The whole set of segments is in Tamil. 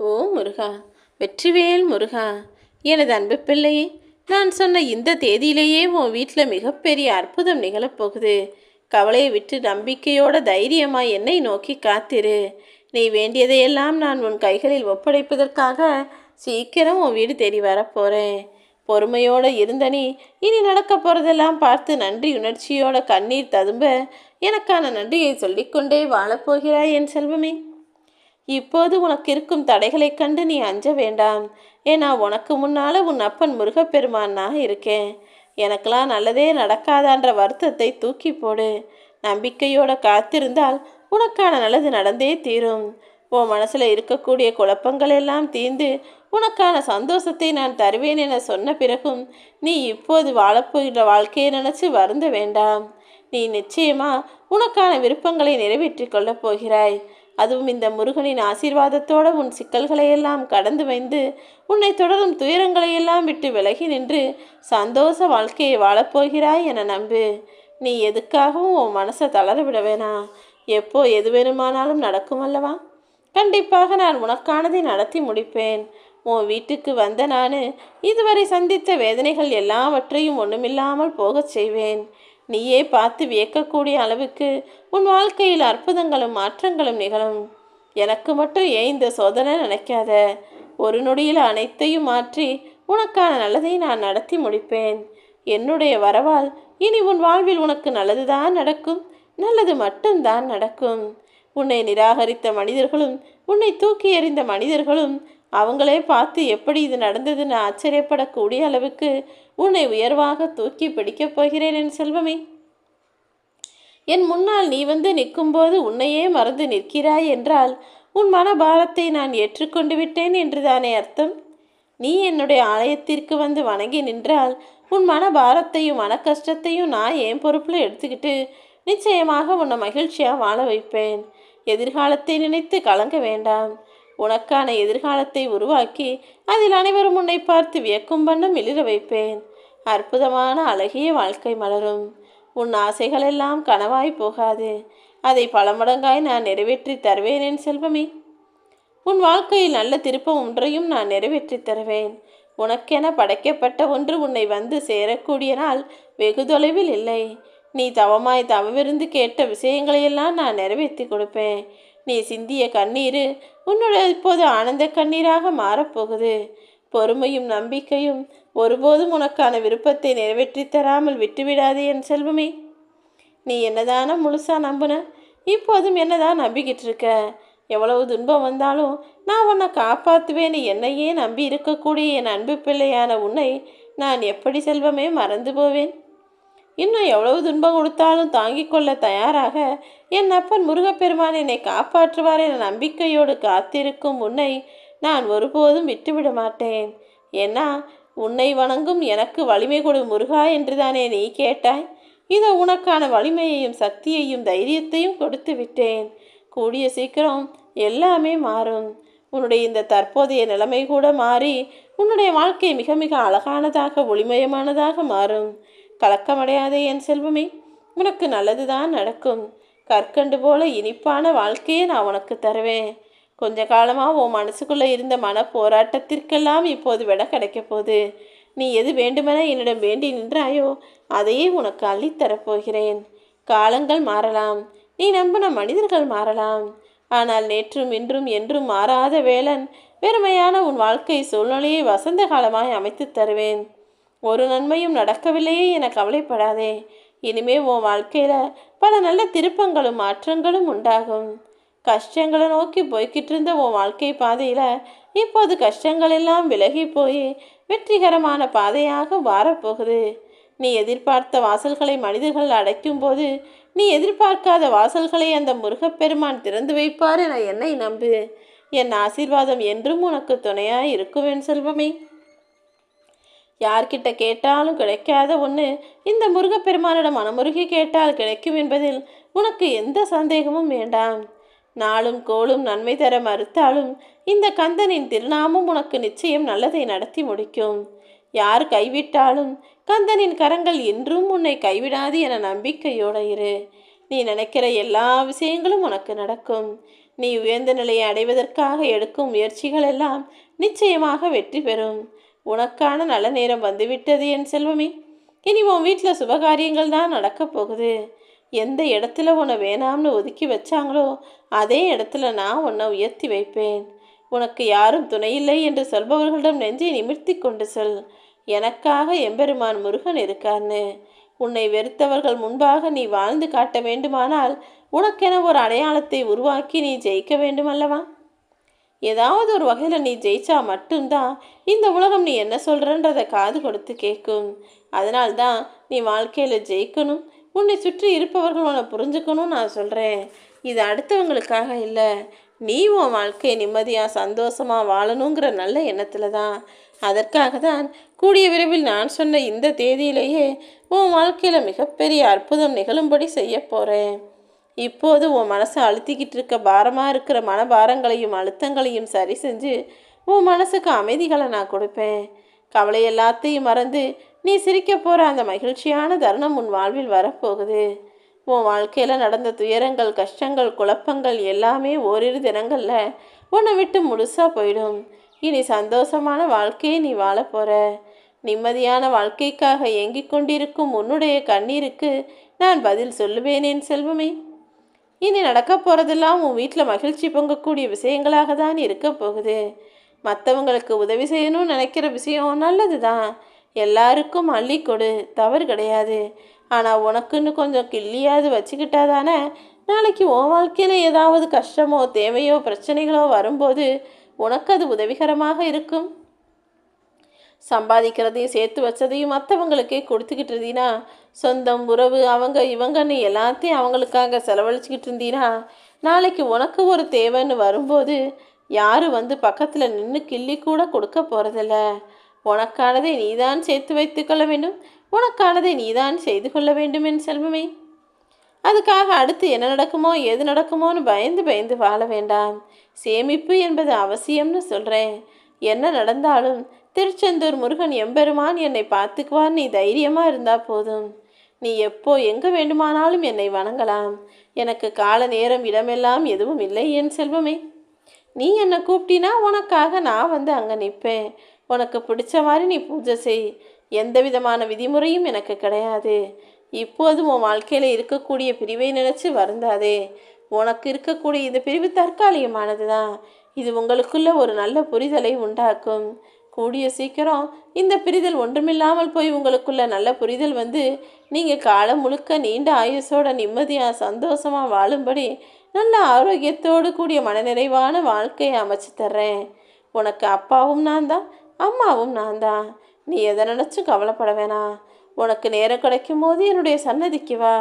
ஓ முருகா வெற்றிவேல் முருகா எனது அன்பு பிள்ளையே நான் சொன்ன இந்த தேதியிலேயே உன் வீட்டில் மிகப்பெரிய அற்புதம் நிகழப்போகுது. கவலையை விட்டு நம்பிக்கையோட தைரியமாக என்னை நோக்கி காத்திரு. நீ வேண்டியதையெல்லாம் நான் உன் கைகளில் ஒப்படைப்பதற்காக சீக்கிரம் உன் வீடு தேடி வரப்போகிறேன் பொறுமையோடு இருந்த நீ இனி நடக்க போகிறதெல்லாம் பார்த்து நன்றி உணர்ச்சியோட கண்ணீர் ததும்ப எனக்கான நன்றியை சொல்லிக்கொண்டே வாழப்போகிறாய் என் செல்வமே. இப்போது உனக்கு இருக்கும் தடைகளைக் கண்டு நீ அஞ்ச வேண்டாம். ஏன்னா உனக்கு முன்னால உன் அப்பன் முருகப்பெருமான் நான் இருக்கேன். எனக்கெல்லாம் நல்லதே நடக்காதான்ற வருத்தத்தை தூக்கி போடு. நம்பிக்கையோட காத்திருந்தால் உனக்கான நல்லது நடந்தே தீரும். உன் மனசில் இருக்கக்கூடிய குழப்பங்கள் எல்லாம் தீர்ந்து உனக்கான சந்தோஷத்தை நான் தருவேன் என சொன்ன பிறகும் நீ இப்போது வாழப்போகிற வாழ்க்கையை நினச்சி வருந்த வேண்டாம். நீ நிச்சயமா உனக்கான விருப்பங்களை நிறைவேற்றிக் கொள்ளப் போகிறாய். அதுவும் இந்த முருகனின் ஆசீர்வாதத்தோடு உன் சிக்கல்களையெல்லாம் கடந்து வைந்து உன்னை தொடரும் துயரங்களை எல்லாம் விட்டு விலகி நின்று சந்தோஷ வாழ்க்கையை வாழப்போகிறாய் என நம்பு. நீ எதுக்காகவும் உன் மனசை தளர விட வேணாம் எப்போ எது வேணுமானாலும் நடக்கும் அல்லவா? கண்டிப்பாக நான் உனக்கானதை நடத்தி முடிப்பேன். உன் வீட்டுக்கு வந்த நான் இதுவரை சந்தித்த வேதனைகள் எல்லாவற்றையும் ஒன்றுமில்லாமல் போகச் செய்வேன். நீயே பார்த்து வியக்கக்கூடிய அளவுக்கு உன் வாழ்க்கையில் அற்புதங்களும் மாற்றங்களும் நிகழும். எனக்கு மட்டும் ஏன் இந்த சோதனை நினைக்காத? ஒரு நொடியில் அனைத்தையும் மாற்றி உனக்கான நல்லதை நான் நடத்தி முடிப்பேன். என்னுடைய வரவால் இனி உன் வாழ்வில் உனக்கு நல்லதுதான் நடக்கும். நல்லது மட்டும்தான் நடக்கும். உன்னை நிராகரித்த மனிதர்களும் உன்னை தூக்கி எறிந்த மனிதர்களும் அவங்களே பார்த்து எப்படி இது நடந்ததுன்னு ஆச்சரியப்படக்கூடிய அளவுக்கு உன்னை உயர்வாக தூக்கி பிடிக்கப் போகிறேன் என் செல்வமே. என் முன்னால் நீ வந்து நிற்கும்போது உன்னையே மறந்து நிற்கிறாய் என்றால் உன் மனபாரத்தை நான் ஏற்றுக்கொண்டு விட்டேன் என்றுதானே அர்த்தம்? நீ என்னுடைய ஆலயத்திற்கு வந்து வணங்கி நின்றால் உன் மனபாரத்தையும் மன கஷ்டத்தையும் நான் என் பொறுப்பில் எடுத்துக்கிட்டு நிச்சயமாக உன்னை மகிழ்ச்சியாக வாழ வைப்பேன். எதிர்காலத்தை நினைத்து கலங்க வேண்டாம். உனக்கான எதிர்காலத்தை உருவாக்கி அதில் அனைவரும் உன்னை பார்த்து வியக்கும் வண்ணம் மிளிர வைப்பேன். அற்புதமான அழகிய வாழ்க்கை மலரும். உன் ஆசைகளெல்லாம் கனவாய் போகாது. அதை பல மடங்காய் நான் நிறைவேற்றி தருவேன் என் செல்வமே. உன் வாழ்க்கையில் நல்ல திருப்பம் ஒன்றையும் நான் நிறைவேற்றித் தருவேன். உனக்கென படைக்கப்பட்ட ஒன்று உன்னை வந்து சேரக்கூடிய நாள் வெகு தொலைவில் இல்லை. நீ தவமாய் தவமிருந்து கேட்ட விஷயங்களையெல்லாம் நான் நிறைவேற்றி கொடுப்பேன். நீ சிந்திய கண்ணீர் உன்னோட இப்போது ஆனந்த கண்ணீராக மாறப்போகுது. பொறுமையும் நம்பிக்கையும் ஒருபோதும் உனக்கான விருப்பத்தை நிறைவேற்றி தராமல் விட்டுவிடாதே என் செல்வமே. நீ என்னதான முழுசாக நம்புன? இப்போதும் என்னதான் நம்பிக்கிட்டு இருக்க எவ்வளவு துன்பம் வந்தாலும் நான் உன்னை காப்பாற்றுவேன்னு என்னையே நம்பி இருக்கக்கூடிய என் அன்பு பிள்ளையான உன்னை நான் எப்படி செல்வமே மறந்து போவேன். இன்னும் எவ்வளவு துன்பம் கொடுத்தாலும் தாங்கிக் கொள்ள தயாராக என் அப்பன் முருகப்பெருமான் என்னை காப்பாற்றுவார் என நம்பிக்கையோடு காத்திருக்கும் உன்னை நான் ஒருபோதும் விட்டுவிட மாட்டேன். ஏன்னா உன்னை வணங்கும் எனக்கு வலிமை கொடு முருகா என்றுதானே நீ கேட்டாய். இதோ உனக்கான வலிமையையும் சக்தியையும் தைரியத்தையும் கொடுத்து விட்டேன். கூடிய சீக்கிரம் எல்லாமே மாறும். உன்னுடைய இந்த தற்போதைய நிலைமை கூட மாறி உன்னுடைய வாழ்க்கை மிக மிக அழகானதாக ஒளிமயமானதாக மாறும். கலக்கமடையாதே என் செல்வமே உனக்கு நல்லதுதான் நடக்கும். கற்கண்டு போல இனிப்பான வாழ்க்கையை நான் உனக்கு தருவேன். கொஞ்ச காலமாக உன் மனசுக்குள்ளே இருந்த மன போராட்டத்திற்கெல்லாம் இப்போது விட கிடைக்க போகுது. நீ எது வேண்டுமென என்னிடம் வேண்டி நின்றாயோ அதையே உனக்கு அள்ளித்தரப்போகிறேன் காலங்கள் மாறலாம். நீ நம்பின மனிதர்கள் மாறலாம். ஆனால் நேற்றும் இன்றும் என்றும் மாறாத வேலன் வெறுமையான உன் வாழ்க்கை சூழ்நிலையை வசந்த காலமாய் அமைத்துத் தருவேன். ஒரு நன்மையும் நடக்கவில்லையே என கவலைப்படாதே. இனிமே உன் வாழ்க்கையில் பல நல்ல திருப்பங்களும் மாற்றங்களும் உண்டாகும். கஷ்டங்களை நோக்கி போய்கிட்டு இருந்த உன் வாழ்க்கை பாதையில் இப்போது கஷ்டங்கள் எல்லாம் விலகி போய் வெற்றிகரமான பாதையாக வாரப்போகுது. நீ எதிர்பார்த்த வாசல்களை மனிதர்கள் அடைக்கும் போது நீ எதிர்பார்க்காத வாசல்களை அந்த முருகப்பெருமான் திறந்து வைப்பார் என என்னை நம்பு. என் ஆசீர்வாதம் என்றும் உனக்கு துணையாக இருக்கும் என் செல்வமே. யார்கிட்ட கேட்டாலும் கிடைக்காத ஒன்று இந்த முருகப்பெருமானிடம் மனமுருகி கேட்டால் கிடைக்கும் என்பதில் உனக்கு எந்த சந்தேகமும் வேண்டாம். நாளும் கோளும் நன்மை தர மறுத்தாலும் இந்த கந்தனின் திருநாமம் உனக்கு நிச்சயம் நல்லதை நடத்தி முடிக்கும். யார் கைவிட்டாலும் கந்தனின் கரங்கள் என்றும் உன்னை கைவிடாது என நம்பிக்கையோட இரு. நீ நினைக்கிற எல்லா விஷயங்களும் உனக்கு நடக்கும். நீ உயர்ந்த நிலையை அடைவதற்காக எடுக்கும் முயற்சிகள் எல்லாம் நிச்சயமாக வெற்றி பெறும். உனக்கான நல்ல நேரம் வந்துவிட்டது என் செல்வமே. இனி உன் வீட்டில் சுபகாரியங்கள் தான் நடக்கப் போகுது. எந்த இடத்துல உன்னை வேணாம்னு ஒதுக்கி வச்சாங்களோ அதே இடத்துல நான் உன்னை உயர்த்தி வைப்பேன். உனக்கு யாரும் துணையில்லை என்று சொல்பவர்களிடம் நெஞ்சை நிமிர்த்தி கொண்டு சொல். எனக்காக எம்பெருமான் முருகன் இருக்கார்னு. உன்னை வெறுத்தவர்கள் முன்பாக நீ வாழ்ந்து காட்ட வேண்டுமானால் உனக்கென ஒரு அடையாளத்தை உருவாக்கி நீ ஜெயிக்க வேண்டுமல்லவா? ஏதாவது ஒரு வகையில் நீ ஜெயிச்சா மட்டும்தான் இந்த உலகம் நீ என்ன சொல்கிறன்றதை காது கொடுத்து கேட்கும். அதனால்தான் நீ வாழ்க்கையில் ஜெயிக்கணும் உன்னை சுற்றி இருப்பவர்கள் உன்னை புரிஞ்சுக்கணும்னு நான் சொல்கிறேன் இது அடுத்தவங்களுக்காக இல்லை. நீ உன் வாழ்க்கையை நிம்மதியாக சந்தோஷமாக வாழணுங்கிற நல்ல எண்ணத்தில் தான் அதற்காக தான் கூடிய விரைவில் நான் சொன்ன இந்த தேதியிலேயே உன் வாழ்க்கையில் மிகப்பெரிய அற்புதம் நிகழும்படி செய்ய போகிறேன் இப்போது உன் மனசை அழுத்திக்கிட்டு இருக்க பாரமாக இருக்கிற மனபாரங்களையும் அழுத்தங்களையும் சரி செஞ்சு உன் மனசுக்கு அமைதிகளை நான் கொடுப்பேன். கவலை எல்லாத்தையும் மறந்து நீ சிரிக்க போகிற அந்த மகிழ்ச்சியான தருணம் உன் வாழ்வில் வரப்போகுது. உன் வாழ்க்கையில் நடந்த துயரங்கள் கஷ்டங்கள் குழப்பங்கள் எல்லாமே ஓரிரு தினங்களில் உன்னை விட்டு முழுசாக போயிடும். இனி சந்தோஷமான வாழ்க்கையை நீ வாழ போகிற நிம்மதியான வாழ்க்கைக்காக ஏங்கிக் கொண்டிருக்கும் உன்னுடைய கண்ணீருக்கு நான் பதில் சொல்லுவேனேன் செல்வமே. இனி நடக்க போகிறதெல்லாம் உன் வீட்டில் மகிழ்ச்சி பொங்கக்கூடிய விஷயங்களாக தான் இருக்க போகுது. மற்றவங்களுக்கு உதவி செய்யணும்னு நினைக்கிற விஷயம் நல்லது தான் எல்லாருக்கும் அள்ளி கொடு. தவறு கிடையாது. ஆனால் உனக்குன்னு கொஞ்சம் கிள்ளியாவது வச்சுக்கிட்டா தானே நாளைக்கு உன் வாழ்க்கையில் ஏதாவது கஷ்டமோ தேவையோ பிரச்சனைகளோ வரும்போது உனக்கு அது உதவிகரமாக இருக்கும். சம்பாதிக்கிறதையும் சேர்த்து வச்சதையும் மற்றவங்களுக்கே கொடுத்துக்கிட்டு இருந்தீனா சொந்தம் உறவு அவங்க இவங்கன்னு எல்லாத்தையும் அவங்களுக்காக செலவழிச்சுக்கிட்டு இருந்தீனா நாளைக்கு உனக்கு ஒரு தேவைன்னு வரும்போது யார் வந்து பக்கத்தில் நின்று கிள்ளி கூட கொடுக்க போகிறதில்ல உனக்கானதை நீதான் சேர்த்து வைத்து கொள்ள வேண்டும். உனக்கானதை நீதான் செய்து கொள்ள வேண்டும் என் செல்வமே. அதுக்காக அடுத்து என்ன நடக்குமோ எது நடக்குமோன்னு பயந்து பயந்து வாழ வேண்டாம். சேமிப்பு என்பது அவசியம்னு சொல்கிறேன் என்ன நடந்தாலும் திருச்செந்தூர் முருகன் எம்பெருமான் என்னை பார்த்துக்குவார். நீ தைரியமாக இருந்தால் போதும். நீ எப்போ எங்கே வேண்டுமானாலும் என்னை வணங்கலாம். எனக்கு கால நேரம் இடமெல்லாம் எதுவும் இல்லை என் செல்வமே. நீ என்னை கூப்பிட்டினா உனக்காக நான் வந்து அங்கே நிற்பேன். உனக்கு பிடிச்ச மாதிரி நீ பூஜை செய். எந்த விதமான விதிமுறையும் எனக்கு கிடையாது. இப்போது உன் வாழ்க்கையில் இருக்கக்கூடிய பிரிவை நினச்சி வருந்தாதே. உனக்கு இருக்கக்கூடிய இந்த பிரிவு தற்காலிகமானது தான் இது உங்களுக்குள்ள ஒரு நல்ல புரிதலை உண்டாக்கும். கூடிய சீக்கிரம் இந்த பிரிதல் ஒன்றுமில்லாமல் போய் உங்களுக்குள்ள நல்ல புரிதல் வந்து நீங்கள் காலம் முழுக்க நீண்ட ஆயுசோட நிம்மதியாக சந்தோஷமாக வாழும்படி நல்ல ஆரோக்கியத்தோடு கூடிய மனநிறைவான வாழ்க்கையை அமைச்சு தர்றேன். உனக்கு அப்பாவும் நான் தான் அம்மாவும் நான் தான் நீ எதை நினச்சும் கவலைப்பட வேணாம் உனக்கு நேரம் கிடைக்கும் போது என்னுடைய சன்னதிக்கு வா.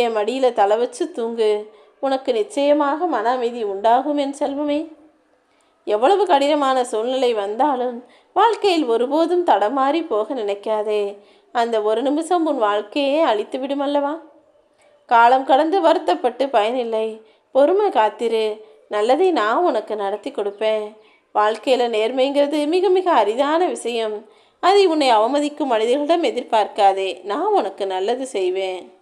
என் மடியில் தலை வச்சு தூங்கு. உனக்கு நிச்சயமாக மன அமைதி உண்டாகும் என் செல்வமே. எவ்வளவு கடினமான சூழ்நிலை வந்தாலும் வாழ்க்கையில் ஒருபோதும் தடமாறி போக நினைக்காதே. அந்த ஒரு நிமிஷம் உன் வாழ்க்கையே அழித்து விடுமல்லவா காலம் கடந்து வருத்தப்பட்டு பயனில்லை. பொறுமை காத்திரு. நல்லதை நான் உனக்கு நடத்தி கொடுப்பேன். வாழ்க்கையில் நேர்மைங்கிறது மிக மிக அரிதான விஷயம். அதை உன்னை அவமதிக்கும் மனிதர்களிடம் எதிர்பார்க்காதே. நான் உனக்கு நல்லது செய்வேன்.